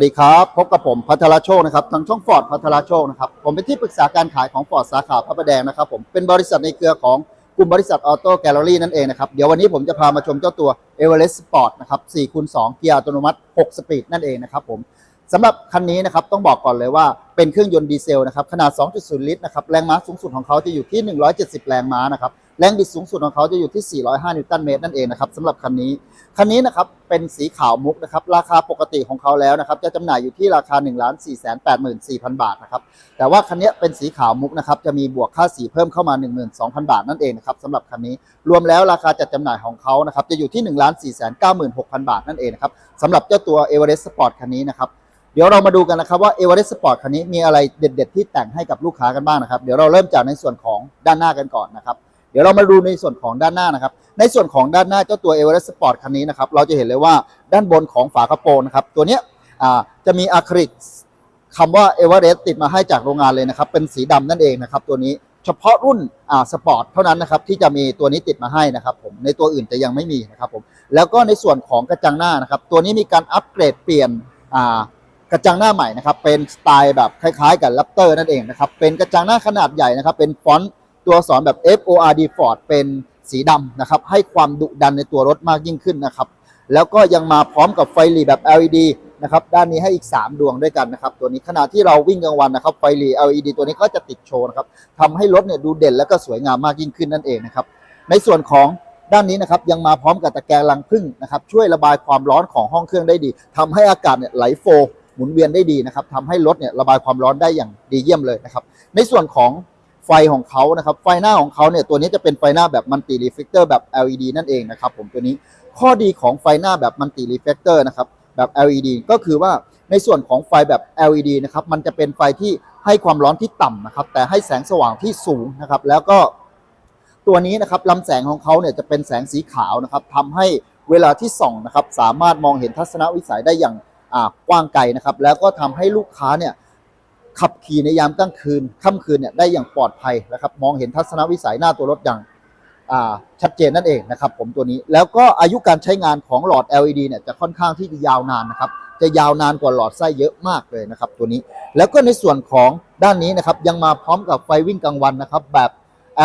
สวัสดีครับ พบกับผมพัทรโชคนะครับทางช่องฟอร์ดพัทรโชคนะครับผมเป็นที่ปรึกษาการขายของฟอร์ดสาขาพระประแดงนะครับผมเป็นบริษัทในเครือของกลุ่มบริษัทออโต้แกลเลอรี่นั่นเองนะครับเดี๋ยววันนี้ผมจะพามาชมเจ้าตัว e v e r e s t Sport นะครับ4คูณ2เกียร์อัตโนมัติ 6 สปีดนั่นเองนะครับผมสำหรับคันนี้นะครับต้องบอกก่อนเลยว่าเป็นเครื่องยนต์ดีเซลนะครับขนาด 2.0 ลิตรนะครับแรงม้าสูงสุดของเขาจะอยู่ที่ 170 แรงม้านะครับ แรงบิดสูงสุดของเขาจะอยู่ที่ 405 นิวตันเมตรนั่นเองนะครับสำหรับคันนี้ คันนี้นะครับเป็นสีขาวมุกนะครับราคาปกติของเขาแล้วนะครับจะจำหน่ายอยู่ที่ราคา 1 4 8 4 0 0 0 บาทนะครับแต่ว่าคันนี้เป็นสีขาวมุกนะครับจะมีบวกค่าสีเพิ่มเข้ามา 12,000 บาทนั่นเองนะครับสำหรับคันนี้รวมแล้วราคาจัดจำหน่ายของเขานะครับจะอยู่ที่ 1 4 9 6 0 0 0 บาทนั่นเองนะครับสำหรับเจ้าตัว e v e r e s t Sport คันนี้นะครับเดี๋ยวเรามาดูกันนะครับว่า e v e r e s t Sport คันนี้มีอะไรเด็ด ๆ ที่แต่งให้กับลูกค้ากันบ้างนะครับเดี๋ยวเราเริ่มจากในส่วนของด้านหน้ากันก่อนนะครับ เดี๋ยวเรามาดูในส่วนของด้านหน้านะครับ ในส่วนของด้านหน้าเจ้าตัว e v e r e s t Sport คันนี้นะครับ เราจะเห็นเลยว่าด้านบนของฝากระโปรงนะครับ ตัวเนี้ยจะมีอะคริลิกคำว่า e v e r e s t ติดมาให้จากโรงงานเลยนะครับ เป็นสีดำนั่นเองนะครับ ตัวนี้เฉพาะรุ่นสปอร์ตเท่านั้นนะครับที่จะมีตัวนี้ติดมาให้นะครับผมในตัวอื่นจะยังไม่มีนะครับผมแล้วก็ในส่วนของกระจังหน้านะครับ ตัวนี้มีการอัปเกรดเปลี่ยนกระจังหน้าใหม่นะครับเป็นสไตล์แบบคล้ายๆ กับ Raptor นั่นเองนะครับเป็นกระจังหน้าขนาดใหญ่นะครับเป็นฟอนต์ ตัวอักษรแบบ FORD Ford เป็นสีดำนะครับ ให้ความดุดันในตัวรถมากยิ่งขึ้นนะครับ แล้วก็ยังมาพร้อมกับไฟหลีแบบ LED นะครับ ด้านนี้ให้อีก 3 ดวงด้วยกันนะครับ ตัวนี้ขณะที่เราวิ่งกลางวันนะครับ ไฟหลี LED ตัวนี้ก็จะติดโชว์นะครับทำให้รถเนี่ยดูเด่นและก็สวยงามมากยิ่งขึ้นนั่นเองนะครับ ในส่วนของด้านนี้นะครับยังมาพร้อมกับตะแกรงรังผึ้งนะครับช่วยระบายความร้อนของห้องเครื่องได้ดีทำให้อากาศเนี่ยไหลโฟล์หมุนเวียนได้ดีนะครับทำให้รถเนี่ยระบายความร้อนได้อย่างดีเยี่ยมเลยนะครับ ในส่วนของ ไฟของเขานะครับ ไฟหน้าของเขาเนี่ยตัวนี้จะเป็นไฟหน้าแบบมัลติรีเฟกเตอร์แบบ LED นั่นเองนะครับผมตัวนี้ข้อดีของไฟหน้าแบบมัลติรีเฟกเตอร์นะครับแบบ LED ก็คือว่าในส่วนของไฟแบบ LED นะครับมันจะเป็นไฟที่ให้ความร้อนที่ต่ำนะครับ แต่ให้แสงสว่างที่สูงนะครับ แล้วก็ตัวนี้นะครับลำแสงของเขาเนี่ยจะเป็นแสงสีขาวนะครับทำให้เวลาที่ส่องนะครับ สามารถมองเห็นทัศนวิสัยได้อย่างกว้างไกลนะครับ แล้วก็ทำให้ลูกค้าเนี่ย ขับขี่ในยามกลางคืนค่ำคืนเนี่ยได้อย่างปลอดภัยนะครับมองเห็นทัศนวิสัยหน้าตัวรถอย่างาชัดเจนนั่นเองนะครับผมตัวนี้แล้วก็อายุการใช้งานของหลอด LED เนี่ยจะค่อนข้างที่จะยาวนานนะครับจะยาวนานกว่าหลอดไส้เยอะมากเลยนะครับตัวนี้ แล้วก็ในส่วนของด้านนี้นะครับยังมาพร้อมกับไฟวิ่งกลางวันนะครับแบบ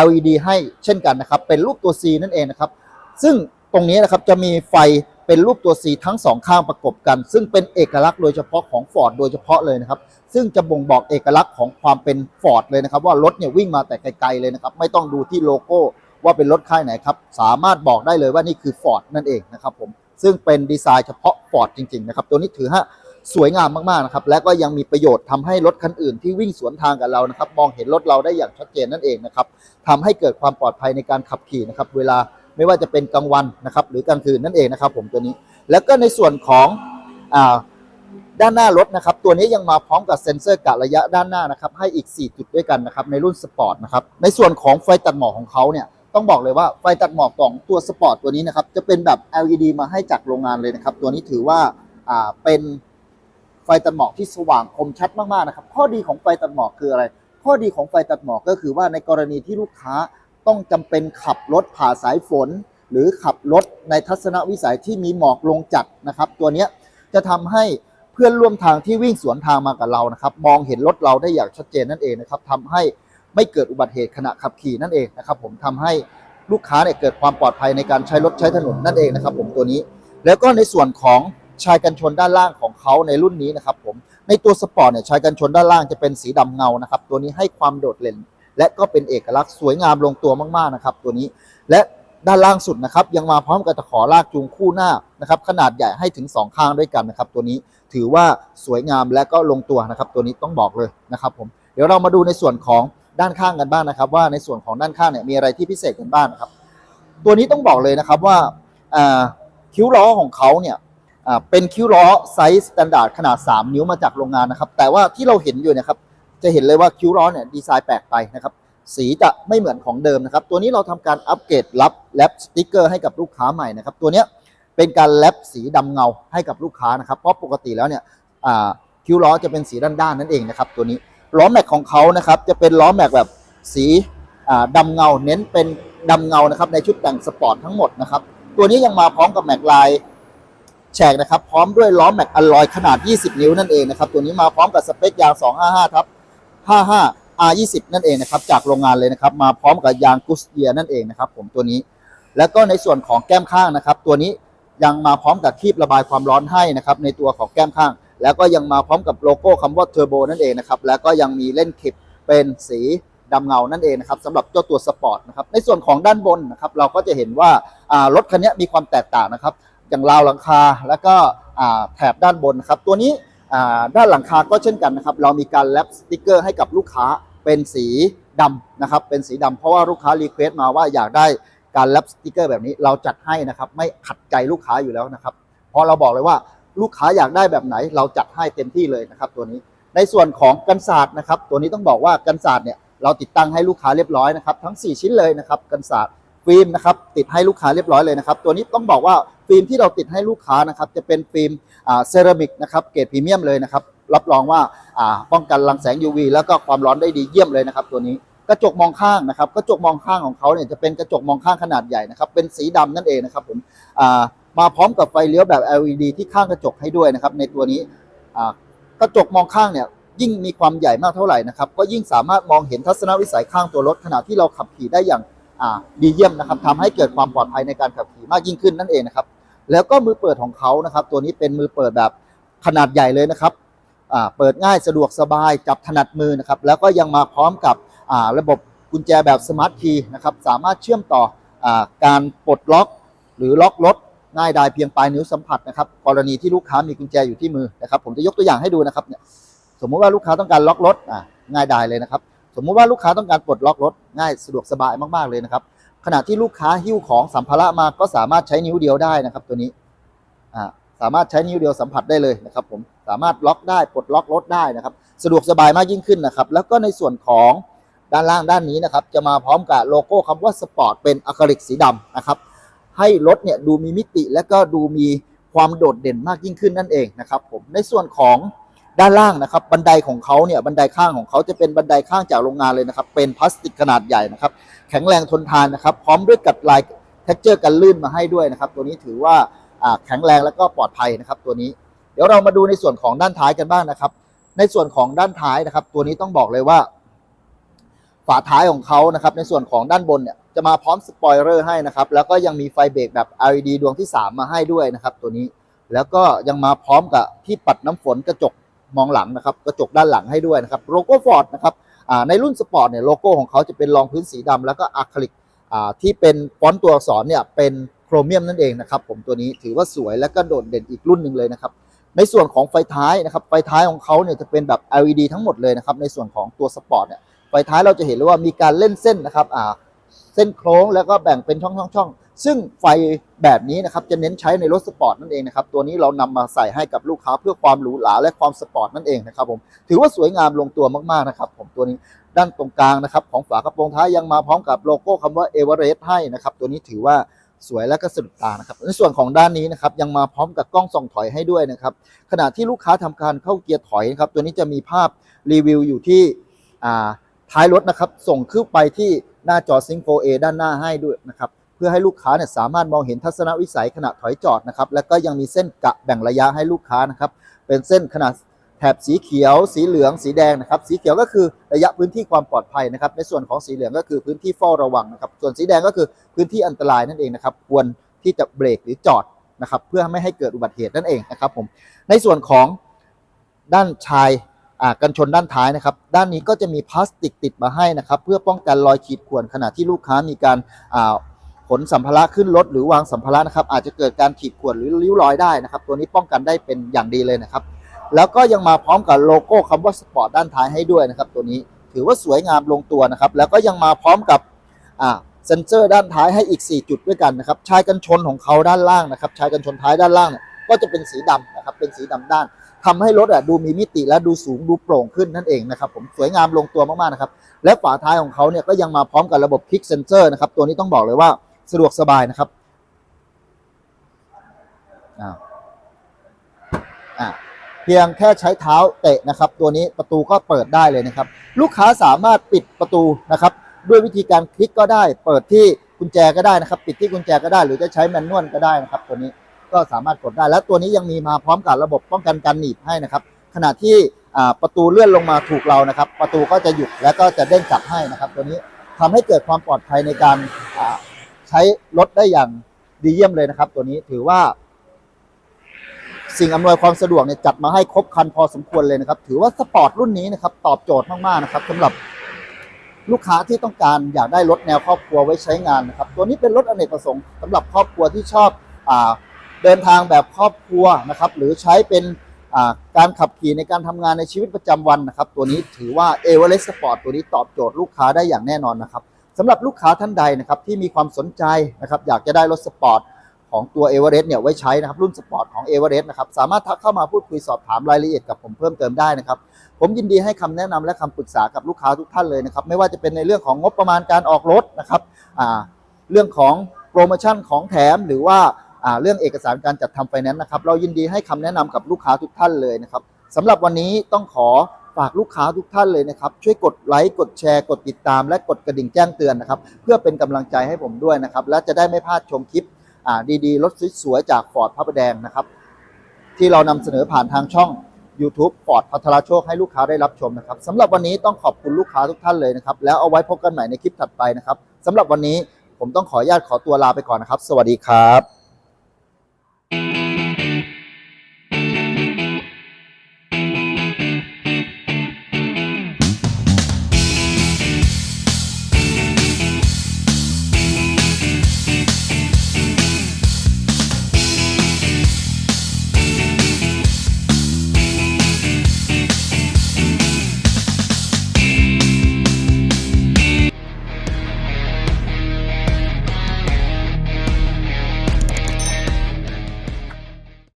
LED ให้เช่นกันนะครับเป็นรูปตัว C นั่นเองนะครับซึ่งตรงนี้นะครับจะมีไฟ เป็นรูปตัว C ทั้งสองข้างประกบกัน ซึ่งเป็นเอกลักษณ์โดยเฉพาะของ Ford โดยเฉพาะเลยนะครับ ซึ่งจะบ่งบอกเอกลักษณ์ของความเป็น Ford เลยนะครับ ว่ารถเนี่ยวิ่งมาแต่ไกลๆเลยนะครับ ไม่ต้องดูที่โลโก้ว่าเป็นรถค่ายไหนครับ สามารถบอกได้เลยว่านี่คือ Ford นั่นเองนะครับผม ซึ่งเป็นดีไซน์เฉพาะ Ford จริงๆนะครับ ตัวนี้ถือว่าสวยงามมากๆนะครับ และก็ยังมีประโยชน์ทำให้รถคันอื่นที่วิ่งสวนทางกับเรานะครับ มองเห็นรถเราได้อย่างชัดเจนนั่นเองนะครับทำให้เกิดความปลอดภัยในการขับขี่นะครับ เวลา ไม่ว่าจะเป็นกลางวันนะครับ หรือกลางคืนนั่นเองนะครับ ผมตัวนี้ แล้วก็ในส่วนของอด้านหน้ารถนะครับ ตัวนี้ยังมาพร้อมกับเซ็นเซอร์กะระยะด้านหน้านะครับ ให้อีก 4 จุดด้วยกันนะครับ ในรุ่นสปอร์ตนะครับ ในส่วนของไฟตัดหมอกของเขาเนี่ย ต้องบอกเลยว่าไฟตัดหมอกของตัวสปอร์ตตัวนี้นะครับ จะเป็นแบบ LED มาให้จากโรงงานเลยนะครับ ตัวนี้ถือว่าเป็นไฟตัดหมอกที่สว่างคมชัดมากๆนะครับ ข้อดีของไฟตัดหมอกคืออะไร ข้อดีของไฟตัดหมอกก็คือว่าในกรณีที่ลูกค้า ต้องจำเป็นขับรถผ่าสายฝน หรือขับรถในทัศนวิสัยที่มีหมอกลงจัดนะครับ ตัวนี้จะทำให้เพื่อนร่วมทางที่วิ่งสวนทางมากับเรานะครับ มองเห็นรถเราได้อย่างชัดเจนนั่นเองนะครับทำให้ไม่เกิดอุบัติเหตุขณะขับขี่นั่นเองนะครับ ผมทำให้ลูกค้าเนี่ยเกิดความปลอดภัยในการใช้รถใช้ถนนนั่นเองนะครับ ผมตัวนี้ แล้วก็ในส่วนของชายกันชนด้านล่างของเขาในรุ่นนี้นะครับผมในตัวสปอร์ตเนี่ยชายกันชนด้านล่างจะเป็นสีดำเงานะครับ ตัวนี้ให้ความโดดเด่น และก็เป็นเอกลักษณ์สวยงามลงตัวมากๆนะครับ ตัวนี้และด้านล่างสุดนะครับ ยังมาพร้อมกับตะขอลากจูงคู่หน้านะครับ ขนาดใหญ่ให้ถึง 2 ข้างด้วยกันนะครับ ตัวนี้ถือว่าสวยงามและก็ลงตัวนะครับ ตัวนี้ต้องบอกเลยนะครับ ผมเดี๋ยวเรามาดูในส่วนของด้านข้างกันบ้างนะครับ ว่าในส่วนของด้านข้างเนี่ยมีอะไรที่พิเศษกันบ้างนะครับ ตัวนี้ต้องบอกเลยนะครับว่าคิ้วล้อของเขาเนี่ยเป็นคิ้วล้อไซส์สแตนดาร์ดขนาด 3 นิ้วมาจากโรงงานนะครับ แต่ว่าที่เราเห็นอยู่เนะครับ จะเห็นเลยว่าคิ้วล้อนเนี่ยดีไซน์แปลกไปนะครับ สีจะไม่เหมือนของเดิมนะครับ ตัวนี้เราทำการอัปเกรดรับแรปสติกเกอร์ให้กับลูกค้าใหม่นะครับ ตัวเนี้ยเป็นการแรปสีดำเงาให้กับลูกค้านะครับ เพราะปกติแล้วเนี่ยคิ้วล้อจะเป็นสีด้านๆนั่นเองนะครับ ตัวนี้ล้อแม็กของเขานะครับจะเป็นล้อแม็กแบบสีอ่าดำเงา เน้นเป็นดำเงานะครับในชุดแต่งสปอร์ตทั้งหมดนะครับ ตัวนี้ยังมาพร้อมกับแม็กลายแฉกนะครับ พร้อมด้วยล้อแม็กอลลอยขนาด 20 นิ้วนั่นเองนะครับ ตัวนี้มาพร้อมกับสเปคยาง 255ทับ 55 R20 นั่นเองนะครับจากโรงงานเลยนะครับ มาพร้อมกับยางกุสเยียนั่นเองนะครับ ผมตัวนี้ แล้วก็ในส่วนของแก้มข้างนะครับ ตัวนี้ยังมาพร้อมกับคีบระบายความร้อนให้นะครับในตัวของแก้มข้าง แล้วก็ยังมาพร้อมกับโลโก้คำว่าเทอร์โบนั่นเองนะครับแล้วก็ยังมีเล่นคลิปเป็นสีดำเงานั่นเองนะครับสำหรับเจ้าตัวสปอร์ตนะครับในส่วนของด้านบนนะครับเราก็จะเห็นว่ารถคันนี้มีความแตกต่างนะครับ อย่างราวหลังคาแล้วก็แถบด้านบนนะครับตัวนี้ ด้านหลังคาก็เช่นกันนะครับ เรามีการแลปสติกเกอร์ให้กับลูกค้าเป็นสีดำนะครับ เป็นสีดำเพราะว่าลูกค้ารีเควสต์มาว่าอยากได้การแลปสติกเกอร์แบบนี้เราจัดให้นะครับ ไม่ขัดใจลูกค้าอยู่แล้วนะครับ เพราะเราบอกเลยว่าลูกค้าอยากได้แบบไหน เราจัดให้เต็มที่เลยนะครับ ตัวนี้ ในส่วนของกันศาสตร์นะครับ ตัวนี้ต้องบอกว่ากันศาสตร์เนี่ยเราติดตั้งให้ลูกค้าเรียบร้อยนะครับ ทั้ง 4 ชิ้นเลยนะครับ กันศาสตร์ฟิล์มนะครับติดให้ลูกค้าเรียบร้อยเลยนะครับ ตัวนี้ต้องบอกว่า ฟิล์มที่เราติดให้ลูกค้านะครับจะเป็นฟิล์มเซรามิกนะครับเกรดพรีเมียมเลยนะครับรับรองว่าป้องกันรังแสง UV แล้วก็ความร้อนได้ดีเยี่ยมเลยนะครับตัวนี้กระจกมองข้างนะครับกระจกมองข้างของเขาเนี่ยจะเป็นกระจกมองข้างขนาดใหญ่นะครับเป็นสีดำนั่นเองนะครับผมมาพร้อมกับไฟเลี้ยวแบบ LED ที่ข้างกระจกให้ด้วยนะครับในตัวนี้กระจกมองข้างเนี่ยยิ่งมีความใหญ่มากเท่าไหร่นะครับก็ยิ่งสามารถมองเห็นทัศนวิสัยข้างตัวรถขณะที่เราขับขี่ได้อย่างดีเยี่ยมนะครับทำให้เกิดความปลอดภัยในการขับขี่มากยิ่งขึ้นนั่นเองนะครับ แล้วก็มือเปิดของเขานะครับ ตัวนี้เป็นมือเปิดแบบขนาดใหญ่เลยนะครับเปิดง่ายสะดวกสบายจับถนัดมือนะครับ แล้วก็ยังมาพร้อมกับระบบกุญแจแบบสมาร์ทคีย์นะครับ สามารถเชื่อมต่ออการปลดล็อก หรือล็อกรถง่ายดายเพียงปลายนิ้วสัมผัสนะครับ กรณีที่ลูกค้ามีกุญแจอยู่ที่มือนะครับ ผมจะยกตัวอย่างให้ดูนะครับเนี่ยสมมุติว่าลูกค้าต้องการล็อกรถง่ายดายเลยนะครับ สมมุติว่าลูกค้าต้องการปลดล็อกรถง่ายสะดวกสบายมากๆเลยนะครับ ขณะที่ลูกค้าหิ้วของสัมภาระมาก็สามารถใช้นิ้วเดียวได้นะครับ ตัวนี้อ่าสามารถใช้นิ้วเดียวสัมผัสได้เลยนะครับ ผมสามารถล็อกได้ปลดล็อกรถได้นะครับ สะดวกสบายมากยิ่งขึ้นนะครับ แล้วก็ในส่วนของด้านล่างด้านนี้นะครับ จะมาพร้อมกับโลโก้คำว่าสปอร์ตเป็นอะคริลิกสีดำนะครับ ให้รถเนี่ยดูมีมิติและก็ดูมีความโดดเด่นมากยิ่งขึ้นนั่นเองนะครับ ผมในส่วนของด้านล่างนะครับ บันไดของเขาเนี่ยบันไดข้างของเขาจะเป็นบันไดข้างจากโรงงานเลยนะครับ เป็นพลาสติกขนาดใหญ่นะครับ แข็งแรงทนทานนะครับ พร้อมด้วยกัดลายเท็กเจอร์กันลื่นมาให้ด้วยนะครับ ตัวนี้ถือว่าแข็งแรงแล้วก็ปลอดภัยนะครับ ตัวนี้ เดี๋ยวเรามาดูในส่วนของด้านท้ายกันบ้างนะครับ ในส่วนของด้านท้ายนะครับ ตัวนี้ต้องบอกเลยว่า ฝาท้ายของเขานะครับ ในส่วนของด้านบนเนี่ยจะมาพร้อมสปอยเลอร์ให้นะครับ แล้วก็ยังมีไฟเบรกแบบ LED ดวงที่ 3 มาให้ด้วยนะครับ ตัวนี้ แล้วก็ยังมาพร้อมกับที่ปัดน้ำฝนกระจกมองหลังนะครับ กระจกด้านหลังให้ด้วยนะครับ โลโก้ฟอร์ดนะครับ ในรุ่นสปอร์ตเนี่ยโลโก้ของเขาจะเป็นรองพื้นสีดำแล้วก็อะคริลิกที่เป็นฟอนต์ตัวอักษรเนี่ยเป็นโครเมียมนั่นเองนะครับผมตัวนี้ถือว่าสวยและก็โดดเด่นอีกรุ่นหนึ่งเลยนะครับในส่วนของไฟท้ายนะครับไฟท้ายของเขาเนี่ยจะเป็นแบบ LED ทั้งหมดเลยนะครับในส่วนของตัวสปอร์ตเนี่ยไฟท้ายเราจะเห็นเลยว่ามีการเล่นเส้นนะครับอ่า เส้นโค้งแล้วก็แบ่งเป็นช่องช่องช่องซึ่งไฟแบบนี้นะครับจะเน้นใช้ในรถสปอร์ตนั่นเองนะครับตัวนี้เรานำมาใส่ให้กับลูกค้าเพื่อความหรูหราและความสปอร์ตนั่นเองนะครับผมถือว่าสวยงามลงตัวมากๆนะครับผมตัวนี้ด้านตรงกลางนะครับของฝากระโปรงท้ายยังมาพร้อมกับโลโก้คำว่าเอเวอเรสต์ให้นะครับตัวนี้ถือว่าสวยและก็สะดุดตานะครับในส่วนของด้านนี้นะครับยังมาพร้อมกับกล้องส่องถอยให้ด้วยนะครับขณะที่ลูกค้าทำการเข้าเกียร์ถอยนะครับตัวนี้จะมีภาพรีวิวอยู่ที่อ่า ท้ายรถนะครับ ส่งขึ้นไปที่หน้าจอ Sync 4A ด้านหน้าให้ด้วยนะครับ เพื่อให้ลูกค้าเนี่ยสามารถมองเห็นทัศนวิสัยขณะถอยจอดนะครับ แล้วก็ยังมีเส้นกะแบ่งระยะให้ลูกค้านะครับ เป็นเส้นขนาดแถบสีเขียว สีเหลือง สีแดงนะครับ สีเขียวก็คือระยะพื้นที่ความปลอดภัยนะครับ ในส่วนของสีเหลืองก็คือพื้นที่เฝ้าระวังนะครับ ส่วนสีแดงก็คือพื้นที่อันตรายนั่นเองนะครับ ควรที่จะเบรกหรือจอดนะครับ เพื่อไม่ให้เกิดอุบัติเหตุนั่นเองนะครับผม ในส่วนของด้านชาย กันชนด้านท้ายนะครับ ด้านนี้ก็จะมีพลาสติกติดมาให้นะครับ เพื่อป้องกันรอยขีดข่วนขณะที่ลูกค้ามีการขนสัมภาระขึ้นรถหรือวางสัมภาระนะครับ อาจจะเกิดการขีดข่วนหรือริ้วรอยได้นะครับ ตัวนี้ป้องกันได้เป็นอย่างดีเลยนะครับ แล้วก็ยังมาพร้อมกับโลโก้คำว่าสปอร์ตด้านท้ายให้ด้วยนะครับ ตัวนี้ถือว่าสวยงามลงตัวนะครับ แล้วก็ยังมาพร้อมกับเซนเซอร์ด้านท้ายให้อีก 4 จุดด้วยกันนะครับชายกันชนของเขาด้านล่างนะครับชายกันชนท้ายด้านล่างเนี่ยก็จะเป็นสีดำนะครับเป็นสีดำด้าน ทำให้รถอะดูมีมิติและดูสูงดูโปร่งขึ้นนั่นเองนะครับผมสวยงามลงตัวมากๆนะครับและฝาท้ายของเขาเนี่ยก็ยังมาพร้อมกับระบบคลิกเซนเซอร์นะครับตัวนี้ต้องบอกเลยว่าสะดวกสบายนะครับอ่าอ่าเพียงแค่ใช้เท้าเตะนะครับ ตัวนี้ประตูก็เปิดได้เลยนะครับ ลูกค้าสามารถปิดประตูนะครับ ด้วยวิธีการคลิกก็ได้ เปิดที่กุญแจก็ได้นะครับ ปิดที่กุญแจก็ได้ หรือจะใช้แมนนวลก็ได้นะครับ ตัวนี้ ก็สามารถกดได้ และตัวนี้ยังมีมาพร้อมกับระบบป้องกันการหนีบให้นะครับ ขณะที่ประตูเลื่อนลงมาถูกเรานะครับ ประตูก็จะหยุดแล้วก็จะเด้งกลับให้นะครับ ตัวนี้ทำให้เกิดความปลอดภัยในการใช้รถได้อย่างดีเยี่ยมเลยนะครับ ตัวนี้ถือว่า สิ่งอำนวยความสะดวกเนี่ยจัดมาให้ครบครันพอสมควรเลยนะครับ ถือว่าสปอร์ตรุ่นนี้นะครับ ตอบโจทย์มากๆนะครับสำหรับลูกค้าที่ต้องการอยากได้รถแนวครอบครัวไว้ใช้งานนะครับ ตัวนี้เป็นรถอเนกประสงค์สำหรับครอบครัวที่ชอบอา เดินทางแบบครอบครัวนะครับ หรือใช้เป็นการขับขี่ในการทำงานในชีวิตประจำวันนะครับ ตัวนี้ถือว่า e v e r e s t Sport ตัวนี้ตอบโจทย์ลูกค้าได้อย่างแน่นอนนะครับสำหรับลูกค้าท่านใดนะครับที่มีความสนใจนะครับอยากจะได้รถสปอร์ตของตัว e v e r e s t เนี่ยไว้ใช้นะครับรุ่นสปอร์ตของ e v e r e s t นะครับสามารถทักเข้ามาพูดคุยสอบถามรายละเอียดกับผมเพิ่มเติมได้นะครับ ผมยินดีให้คำแนะนำและคำปรึกษากับลูกค้าทุกท่านเลยนะครับไม่ว่าจะเป็นในเรื่องของงบประมาณการออกรถนะครับเรื่องของโปรโมชั่นของแถมหรือว่า เรื่องเอกสารการจัดทำไฟแนนซ์นะครับ เรายินดีให้คำแนะนำกับลูกค้าทุกท่านเลยนะครับสำหรับวันนี้ต้องขอฝากลูกค้าทุกท่านเลยนะครับ ช่วยกดไลค์กดแชร์ กดติดตาม และกดกระดิ่งแจ้งเตือนนะครับ เพื่อเป็นกำลังใจให้ผมด้วยนะครับ และจะได้ไม่พลาดชมคลิปอ่าดีๆรถสวยๆจากฟอร์ดพระประแดงนะครับ ที่เรานำเสนอผ่านทางช่อง YouTube ฟอร์ดพัทราโชคให้ลูกค้าได้รับชมนะครับสำหรับวันนี้ต้องขอบคุณลูกค้าทุกท่านเลยนะครับ แล้วเอาไว้พบกันใหม่ในคลิปถัดไปนะครับสำหรับวันนี้ผมต้องขออนุญาตขอตัวลาไปก่อนนะครับ สวัสดีครับ Thank you.